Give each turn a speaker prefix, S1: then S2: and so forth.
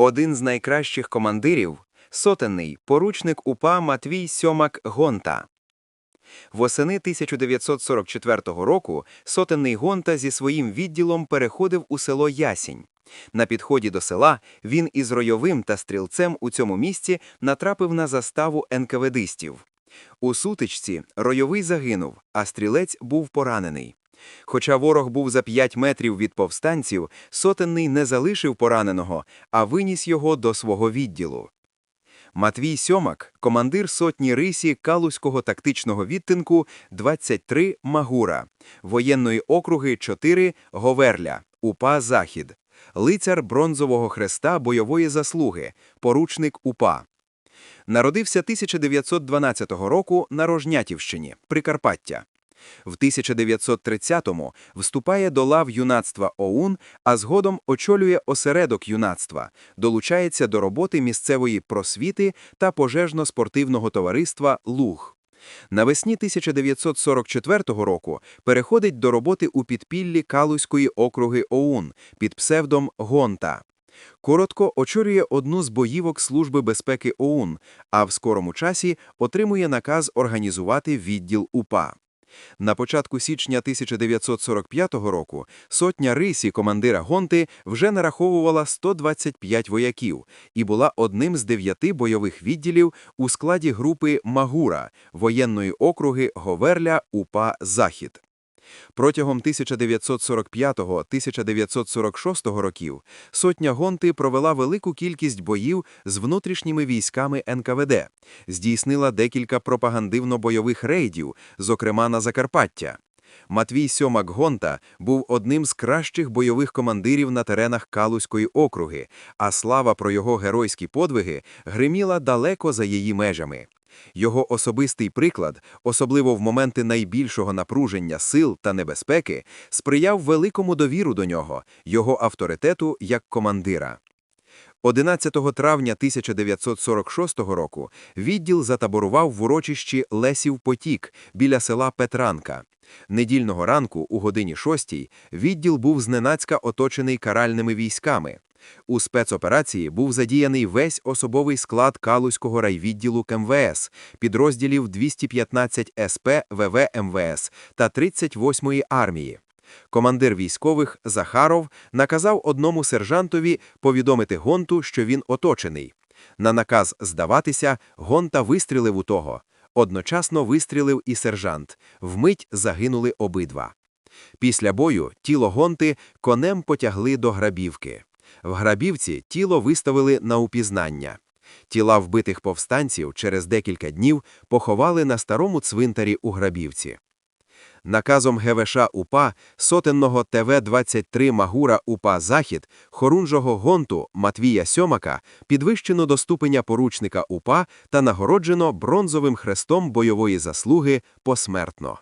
S1: Один з найкращих командирів сотенний поручник УПА Матвій Сьомак Гонта. Восени 1944 року сотенний Гонта зі своїм відділом переходив у село Ясінь. На підході до села він із ройовим та стрілцем у цьому місці натрапив на заставу НКВДистів. У сутичці ройовий загинув, а стрілець був поранений. Хоча ворог був за 5 метрів від повстанців, сотенний не залишив пораненого, а виніс його до свого відділу. Матвій Сьомак, командир сотні рисі Калузького тактичного відтинку 23 Магура, воєнної округи 4 Говерля, УПА Захід, лицар Бронзового хреста бойової заслуги, поручник УПА. Народився 1912 року на Рожнятівщині, Прикарпаття. В 1930-му вступає до лав юнацтва ОУН, а згодом очолює осередок юнацтва, долучається до роботи місцевої просвіти та пожежно-спортивного товариства «Луг». Навесні 1944 року переходить до роботи у підпіллі Калузької округи ОУН під псевдом Гонта. Коротко очолює одну з боївок Служби безпеки ОУН, а в скорому часі отримує наказ організувати відділ УПА. На початку січня 1945 року сотня рисі командира Гонти вже нараховувала 125 вояків і була одним з дев'яти бойових відділів у складі групи Магура воєнної округи Говерля УПА Захід. Протягом 1945-1946 років сотня Гонти провела велику кількість боїв з внутрішніми військами НКВД, здійснила декілька пропагандивно-бойових рейдів, зокрема на Закарпаття. Матвій Сьомак Гонта був одним з кращих бойових командирів на теренах Калузької округи, а слава про його геройські подвиги гриміла далеко за її межами. Його особистий приклад, особливо в моменти найбільшого напруження сил та небезпеки, сприяв великому довіру до нього, його авторитету як командира. 11 травня 1946 року відділ затаборував в урочищі Лесів Потік біля села Петранка. Недільного ранку, у годині шостій, відділ був зненацька оточений каральними військами. У спецоперації був задіяний весь особовий склад Калузького райвідділу КМВС, підрозділів 215 СП ВВ МВС та 38-ї армії. Командир військових Захаров наказав одному сержантові повідомити Гонту, що він оточений. На наказ здаватися, Гонта вистрілив у того. Одночасно вистрілив і сержант. Вмить загинули обидва. Після бою тіло Гонти конем потягли до грабівки. В грабівці тіло виставили на упізнання. Тіла вбитих повстанців через декілька днів поховали на старому цвинтарі у грабівці. Наказом ГВШ УПА сотенного ТВ-23 Магура УПА Захід хорунжого гонту Матвія Сьомака підвищено до ступеня поручника УПА та нагороджено бронзовим хрестом бойової заслуги посмертно.